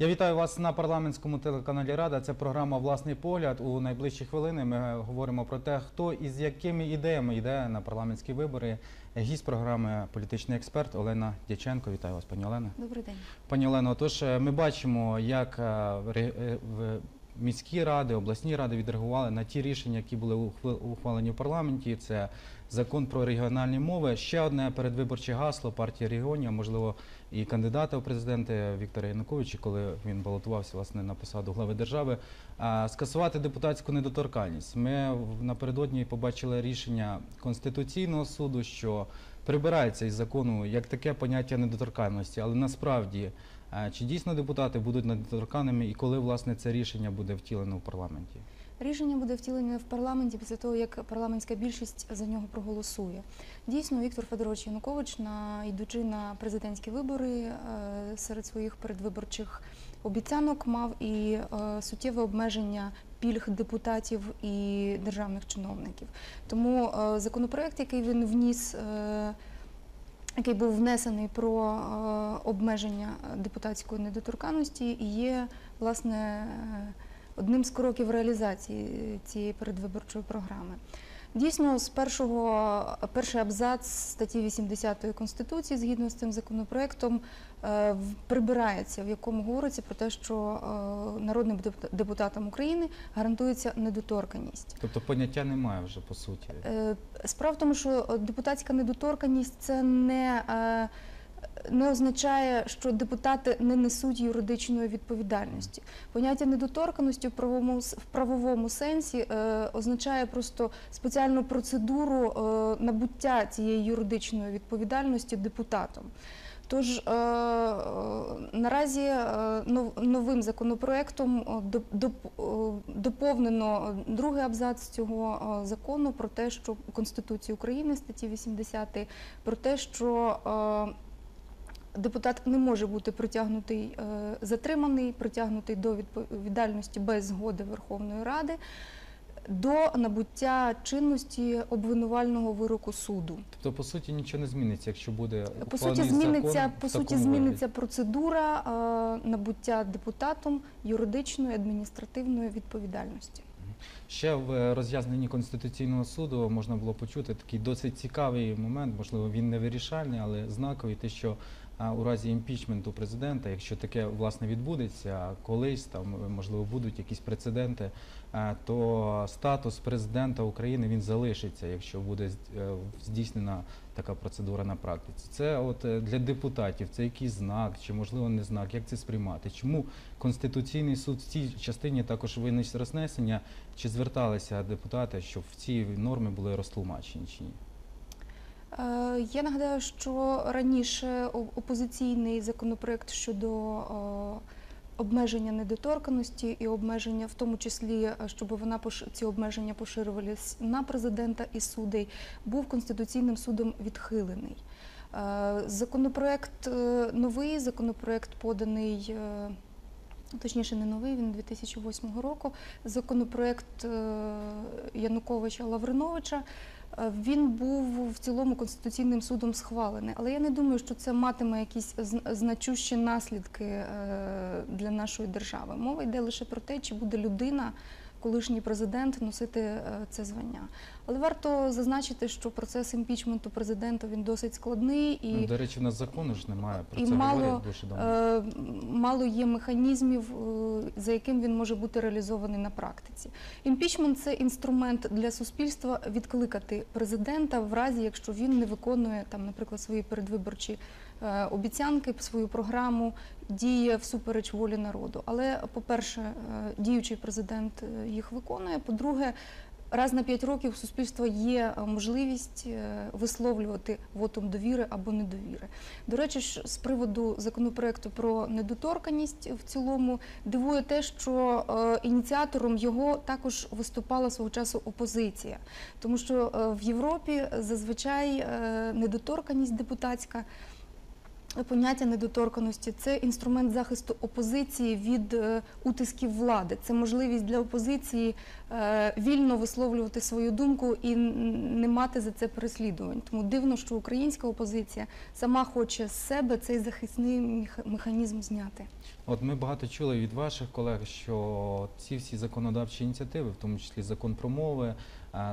Я вітаю вас на парламентському телеканалі Рада. Це програма Власний погляд. У найближчі хвилини ми говоримо про те, хто і з якими ідеями йде на парламентські вибори. Гість програми політичний експерт Олена Дяченко. Вітаю вас, пані Олена. Добрий день. Пані Олено, тож е, ми бачимо, як е, е, міські ради, обласні ради відреагували на ті рішення, які були ухвал- ухвалені в парламенті. Це закон про регіональні мови. Ще одне передвиборче гасло партії регіонів, можливо, і кандидата в президенти Віктора Януковича, коли він балотувався власне на посаду глави держави, скасувати депутатську недоторканність. Ми напередодні побачили рішення Конституційного суду, що прибирається із закону як таке поняття недоторканності, але насправді чи дійсно депутати будуть недоторканними і коли власне це рішення буде втілено в парламенті? Рішення буде втілене в парламенті після того, як парламентська більшість за нього проголосує. Дійсно, Віктор Федорович Янукович, на йдучи на президентські вибори е, серед своїх передвиборчих обіцянок, мав і е, суттєве обмеження пільг депутатів і державних чиновників. Тому е, законопроект, який він вніс. Який був внесений про е, обмеження депутатської недоторканності, і є власне е, одним з кроків реалізації цієї передвиборчої програми. Дійсно, з першого перший абзац статті 80 Конституції, згідно з цим законопроектом, е, прибирається, в якому говориться про те, що е, народним депута- депутатам України гарантується недоторканність. Тобто поняття немає вже по суті. Е, Справа в тому, що депутатська недоторканність це не, не означає, що депутати не несуть юридичної відповідальності. Поняття недоторканості в правовому, в сенсі е, означає просто спеціальну процедуру е, набуття цієї юридичної відповідальності депутатом. Тож е, наразі новим законопроектом доп- доп- доповнено другий абзац цього закону про те, що Конституції України статті 80 про те, що е, депутат не може бути притягнутий, е, затриманий, притягнутий до відповідальності без згоди Верховної Ради. До набуття чинності обвинувального вироку суду. Тобто, по суті, нічого не зміниться, якщо буде По суті, зміниться закон по суті, зміниться процедура е, набуття депутатом юридичної адміністративної відповідальності. Ще в е, роз'ясненні Конституційного суду можна було почути такий досить цікавий момент, можливо, він не вирішальний, але знаковий, те, що у разі імпічменту президента, якщо таке власне відбудеться, колись там е, можливо будуть якісь прецеденти, то статус президента України він залишиться, якщо буде е, здійснена така процедура на практиці. Це от е, для депутатів, це якийсь знак, чи можливо не знак, як це сприймати? Чому Конституційний суд в цій частині також виніс рознесення? Чи зверталися депутати, щоб в ці норми були розтлумачені чи ні? Е, Я нагадаю, що раніше опозиційний законопроект щодо е, обмеження недоторканості і обмеження, в тому числі, е, щоб вона ці обмеження поширювалися на президента і судей, був конституційним судом відхилений. Законопроект новий, законопроект поданий. Точніше, не новий, він 2008 року. Законопроект Януковича Лавриновича. Е, Він був в цілому конституційним судом схвалений, але я не думаю, що це матиме якісь зн- значущі наслідки е, для нашої держави. Мова йде лише про те, чи буде людина, колишній президент, носити е, це звання. Але варто зазначити, що процес імпічменту президента він досить складний і Ну, до речі, в нас закону ж немає. Про і це мало, говорять дуже давно. е, мало є механізмів, е, за яким він може бути реалізований на практиці. Імпічмент це інструмент для суспільства відкликати президента в разі, якщо він не виконує там, наприклад, свої передвиборчі е, обіцянки, свою програму, діє всупереч волі народу. Але, по-перше, діючий президент їх виконує. По-друге, Раз на п'ять років у суспільства є е, можливість е, висловлювати вотум довіри або недовіри. До речі, з приводу законопроекту про недоторканність в цілому дивує те, що е, ініціатором його також виступала свого часу опозиція, тому що в Європі зазвичай недоторканність депутатська Поняття недоторканості це інструмент захисту опозиції від е, утисків влади. Це можливість для опозиції е, вільно висловлювати свою думку і не мати за це переслідувань. Тому дивно, що українська опозиція сама хоче з себе цей захисний механізм зняти. От ми багато чули від ваших колег, що ці всі законодавчі ініціативи, в тому числі закон про мови,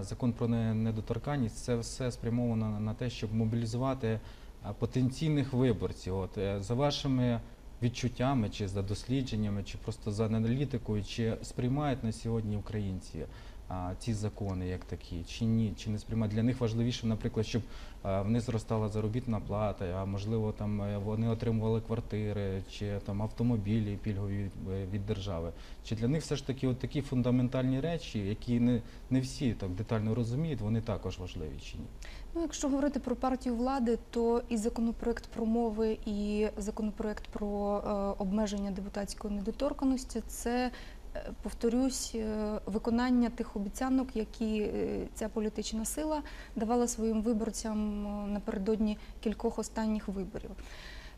закон про недоторканність, це все спрямовано на- те, щоб мобілізувати потенційних виборців. От е, за вашими відчуттями, чи за дослідженнями, чи просто за аналітикою, чи сприймають на сьогодні українці ці закони як такі, чи ні, чи не сприймають. Для них важливіше, наприклад, щоб а, в них зростала заробітна плата, а можливо там е, вони отримували квартири чи там автомобілі пільгові е, від держави. Чи для них все ж таки от такі фундаментальні речі, які не, не всі так детально розуміють, вони також важливі чи ні? Ну, якщо говорити про партію влади, то і законопроект про мови, і законопроект про е, обмеження депутатської недоторканості це. Е, Повторюсь, е, виконання тих обіцянок, які е, ця політична сила давала своїм виборцям напередодні кількох останніх виборів.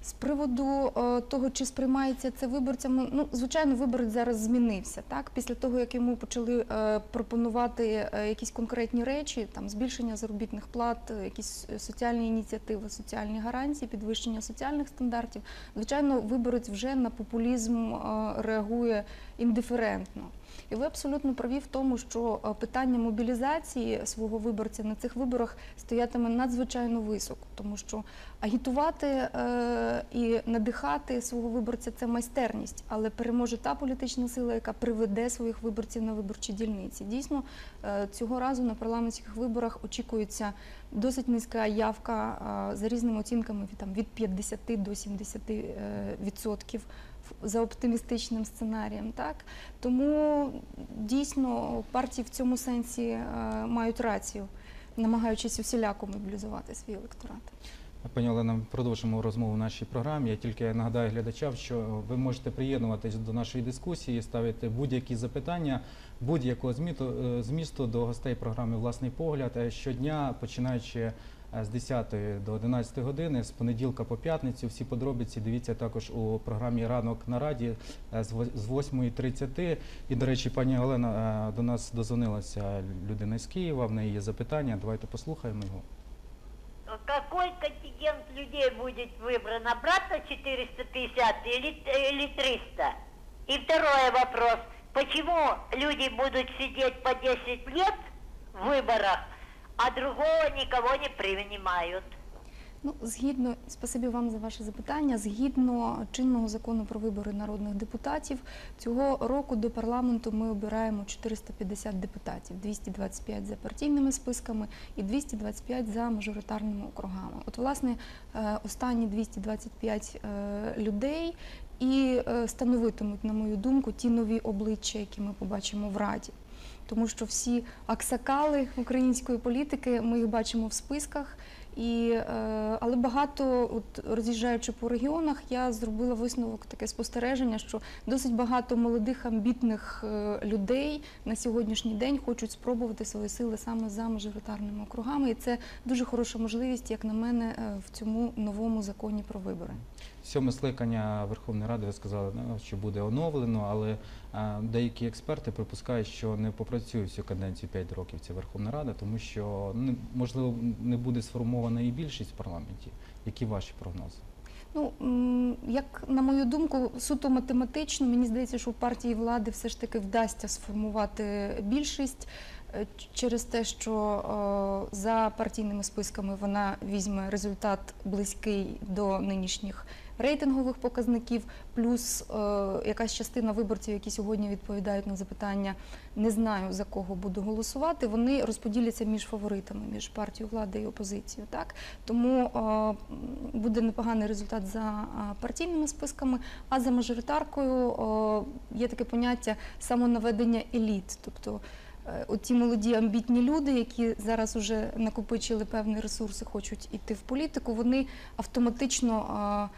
З приводу е, того, чи сприймається це виборцями, ну звичайно, виборець зараз змінився. Так, після того як йому почали е, пропонувати е, якісь конкретні речі, там збільшення заробітних плат, якісь соціальні ініціативи, соціальні гарантії, підвищення соціальних стандартів. Звичайно, виборець вже на популізм реагує індиферентно. І ви абсолютно праві в тому, що е, питання мобілізації свого виборця на цих виборах стоятиме надзвичайно високо, тому що агітувати е, і надихати свого виборця це майстерність, але переможе та політична сила, яка приведе своїх виборців на виборчі дільниці. Дійсно, е, цього разу на парламентських виборах очікується досить низька явка за різними оцінками від там від 50 до 70 е, відсотків за оптимістичним сценарієм. Так тому дійсно партії в цьому сенсі е, мають рацію, намагаючись усіляко мобілізувати свій електорат. Пані Олена, продовжимо розмову в нашій програмі. Я тільки нагадаю глядачам, що ви можете приєднуватись до нашої дискусії, ставити будь-які запитання будь-якого е, змісту до гостей програми Власний погляд Е, щодня, починаючи з 10 до 11 години, з понеділка по п'ятницю. Всі подробиці дивіться також у програмі Ранок на раді е, з вось- з 8.30. І, до речі, пані Олена, е, до нас дозвонилася людина з Києва. В неї є запитання. Давайте послухаємо його. Какой контингент людей будет выбран? Обратно 450 или, или 300? И второй вопрос. Почему люди будут сидеть по 10 лет в выборах, а другого никого не принимают? Ну, згідно, спасибі вам за ваше запитання. Згідно чинного закону про вибори народних депутатів, цього року до парламенту ми обираємо 450 депутатів, 225 за партійними списками і 225 за мажоритарними округами. От, власне, е, останні 225 е, людей і е, становитимуть, на мою думку, ті нові обличчя, які ми побачимо в Раді. Тому що всі аксакали української політики ми їх бачимо в списках. І, е, але багато, от роз'їжджаючи по регіонах, я зробила висновок таке спостереження, що досить багато молодих амбітних е, людей на сьогоднішній день хочуть спробувати свої сили саме за мажоритарними округами. І це дуже хороша можливість, як на мене, е, в цьому новому законі про вибори. Сьоме скликання Верховної Ради сказали, ну, що буде оновлено, але деякі експерти припускають, що не попрацює всю каденцію 5 років ця Верховна Рада, тому що ну, можливо не буде сформована і більшість в парламенті. Які ваші прогнози? Ну, як на мою думку, суто математично, мені здається, що у партії влади все ж таки вдасться сформувати більшість е, через те, що е, за партійними списками вона візьме результат близький до нинішніх рейтингових показників, плюс е, якась частина виборців, які сьогодні відповідають на запитання, не знаю за кого буду голосувати, вони розподіляться між фаворитами, між партією влади і опозицією. Так? Тому е, буде непоганий результат за е, партійними списками, а за мажоритаркою е, є таке поняття самонаведення еліт. Тобто е, оті молоді амбітні люди, які зараз вже накопичили певні ресурси, хочуть іти в політику, вони автоматично.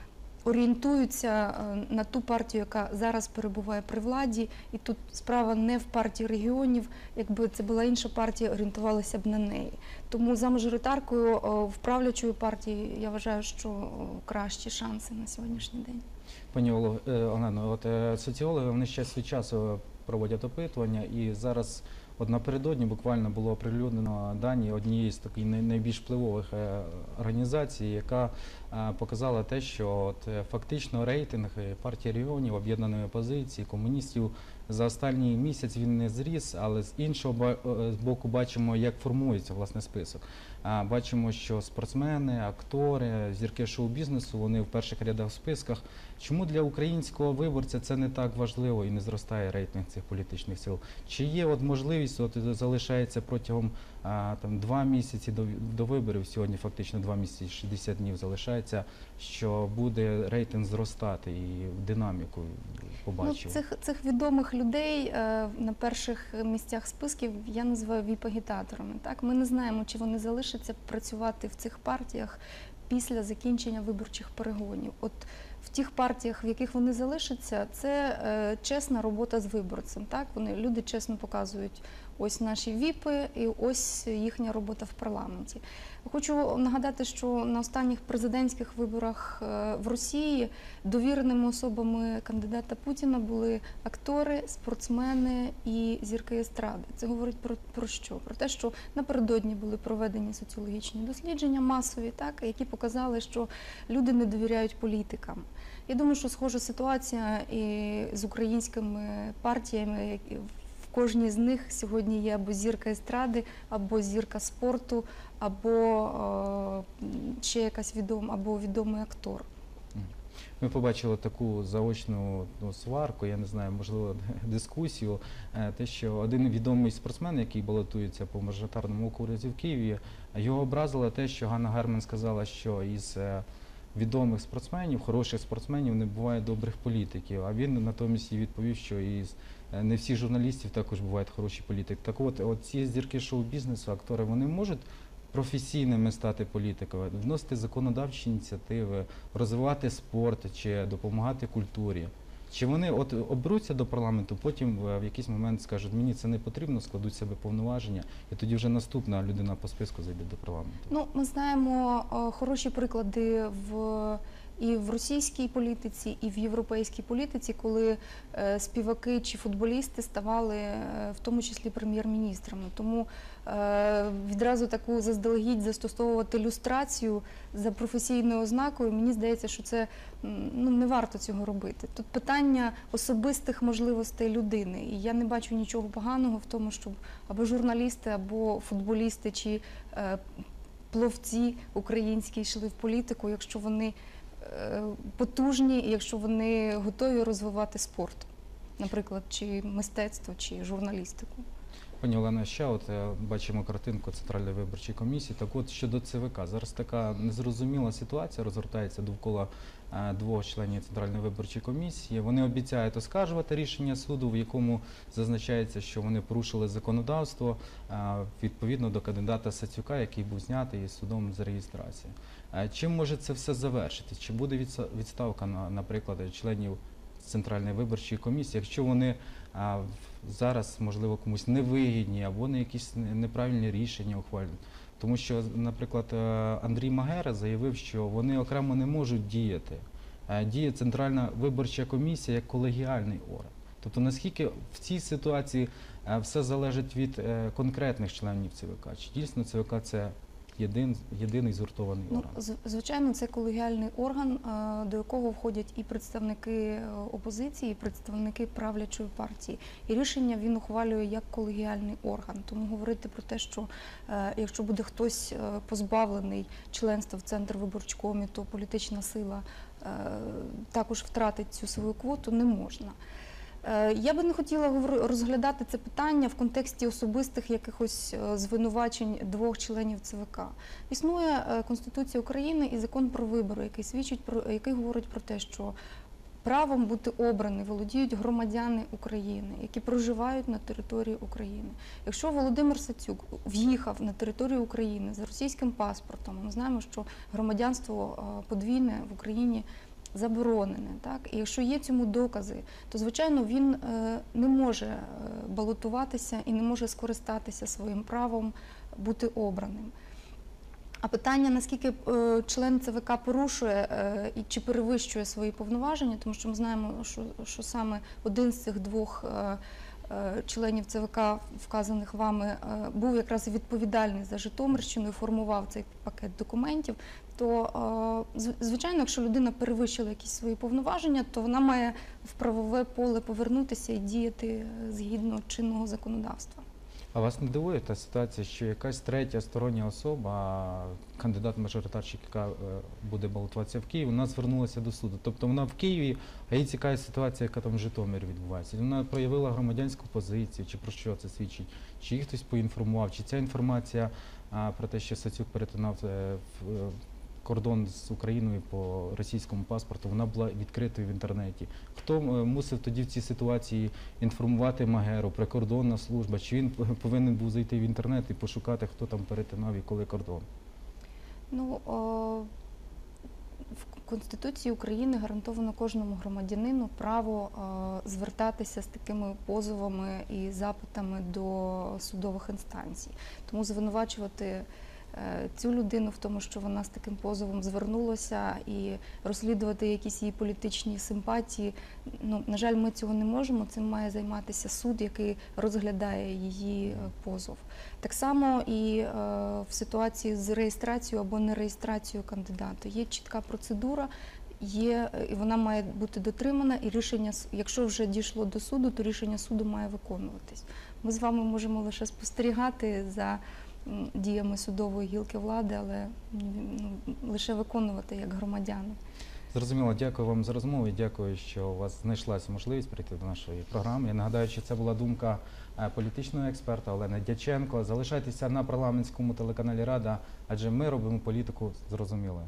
Орієнтуються е, на ту партію, яка зараз перебуває при владі, і тут справа не в партії регіонів. Якби це була інша партія, орієнтувалися б на неї. Тому за мажоритаркою е, в правлячої партії я вважаю, що е, кращі шанси на сьогоднішній день. Пані Олено, от соціологи вони ще від часу проводять опитування, і зараз от напередодні буквально було оприлюднено дані однієї з таких най- найбільш впливових організацій, яка показала те, що от е, фактично рейтинг е, партії регіонів, об'єднаної опозиції, комуністів за останній місяць він не зріс, але з іншого е, боку бачимо, як формується власне список. Бачимо, що спортсмени, актори, зірки шоу-бізнесу вони в перших рядах в списках. Чому для українського виборця це не так важливо і не зростає рейтинг цих політичних сил? Чи є от можливість, от залишається протягом там два місяці до, до виборів, сьогодні фактично два місяці, 60 днів залишається, що буде рейтинг зростати і динаміку побачимо? Ну, цих, цих відомих людей е, на перших місцях списків я називаю віп-агітаторами. Так? Ми не знаємо, чи вони залишаться працювати в цих партіях після закінчення виборчих перегонів. От в тих партіях, в яких вони залишаться, це е, чесна робота з виборцем. Так? Вони, люди чесно показують ось наші віпи і ось їхня робота в парламенті. Хочу нагадати, що на останніх президентських виборах е, в Росії довіреними особами кандидата Путіна були актори, спортсмени і зірки естради. Це говорить про, про що? Про те, що напередодні були проведені соціологічні дослідження масові, так які показали, що люди не довіряють політикам. Я думаю, що схожа ситуація і з українськими партіями. Кожній з них сьогодні є або зірка естради, або зірка спорту, або е, ще якась відома, або відомий актор. Ми побачили таку заочну ну, сварку, я не знаю, можливо, дискусію. е, Те, що один відомий спортсмен, який балотується по мажоритарному окрузі в Києві, його образило те, що Ганна Герман сказала, що із е, відомих спортсменів, хороших спортсменів, не буває добрих політиків. А він натомість їй відповів, що із не всі журналістів також бувають хороші політики. Так от, от ці зірки шоу-бізнесу, актори, вони можуть професійними стати політиками, вносити законодавчі ініціативи, розвивати спорт чи допомагати культурі. Чи вони от оберуться до парламенту, потім е, в якийсь момент скажуть, мені це не потрібно, складуть себе повноваження, і тоді вже наступна людина по списку зайде до парламенту. Ну, ми знаємо е, хороші приклади в і в російській політиці, і в європейській політиці, коли е, співаки чи футболісти ставали е, в тому числі прем'єр-міністрами. Тому е, відразу таку заздалегідь застосовувати люстрацію за професійною ознакою. Мені здається, що це ну не варто цього робити. Тут питання особистих можливостей людини, і я не бачу нічого поганого в тому, щоб або журналісти, або футболісти чи пловці українські йшли в політику, якщо вони потужні, якщо вони готові розвивати спорт, наприклад, чи мистецтво, чи журналістику. Пані Олена, ще от е, бачимо картинку Центральної виборчої комісії. Так от щодо ЦВК, зараз така незрозуміла ситуація розгортається довкола е, двох членів Центральної виборчої комісії. Вони обіцяють оскаржувати рішення суду, в якому зазначається, що вони порушили законодавство е, відповідно до кандидата Сацюка, який був знятий із судом з реєстрації. Е, Чим може це все завершити? Чи буде відставка на, наприклад, членів Центральної виборчої комісії, якщо вони зараз, можливо, комусь невигідні або не якісь неправильні рішення ухвалюють. Тому що, наприклад, е, Андрій Магера заявив, що вони окремо не можуть діяти. Е, Діє Центральна виборча комісія як колегіальний орган. Тобто, наскільки в цій ситуації е, все залежить від е, конкретних членів ЦВК? Чи дійсно ЦВК це єдин, єдиний згуртований Ну, орган? з- звичайно, це колегіальний орган, е, до якого входять і представники е, опозиції, і представники правлячої партії. І рішення він ухвалює як колегіальний орган. Тому говорити про те, що е, якщо буде хтось позбавлений членства в центр виборчкомі, то політична сила також втратить цю свою квоту, не можна. Е, Я би не хотіла розглядати це питання в контексті особистих якихось е, звинувачень двох членів ЦВК. Існує е, Конституція України і закон про вибори, який свідчить про який говорить про те, що правом бути обрані володіють громадяни України, які проживають на території України. Якщо Володимир Сацюк в'їхав на територію України за російським паспортом, ми знаємо, що громадянство подвійне в Україні заборонене. Так? І якщо є цьому докази, то звичайно він е, не може е, балотуватися і не може скористатися своїм правом бути обраним. А питання, наскільки е, член ЦВК порушує і чи перевищує свої повноваження, тому що ми знаємо, що, що саме один з цих двох членів ЦВК, вказаних вами, е, був якраз відповідальний за Житомирщину і формував цей пакет документів, то е, звичайно, якщо людина перевищила якісь свої повноваження, то вона має в правове поле повернутися і діяти е, згідно чинного законодавства. А вас не дивує та ситуація, що якась третя стороння особа, кандидат-мажоритарщик, яка е, буде балотуватися в Києві, вона звернулася до суду. Тобто вона в Києві, а їй цікава ситуація, яка там в Житомирі відбувається. Вона проявила громадянську позицію, чи про що це свідчить, чи їх хтось поінформував, чи ця інформація про те, що Сацюк перетинав е, е, кордон з Україною по російському паспорту, вона була відкритою в інтернеті. Хто е, мусив тоді в цій ситуації інформувати Магеру, прикордонна служба, чи він повинен був зайти в інтернет і пошукати, хто там перетинав і коли кордон? Ну, о, в Конституції України гарантовано кожному громадянину право е, звертатися з такими позовами і запитами до судових інстанцій. Тому звинувачувати цю людину в тому, що вона з таким позовом звернулася, і розслідувати якісь її політичні симпатії. Ну, на жаль, ми цього не можемо. Цим має займатися суд, який розглядає її е, позов. Так само і е, в ситуації з реєстрацією або нереєстрацією кандидата є чітка процедура. Є е, і вона має бути дотримана, і рішення, якщо вже дійшло до суду, то рішення суду має виконуватись. Ми з вами можемо лише спостерігати за діями судової гілки влади, але ну, лише виконувати як громадяни. Зрозуміло, дякую вам за розмову і дякую, що у вас знайшлася можливість прийти до нашої програми. Я нагадаю, що це була думка е, політичного експерта Олени Дяченко. Залишайтеся на парламентському телеканалі Рада, адже ми робимо політику зрозумілою.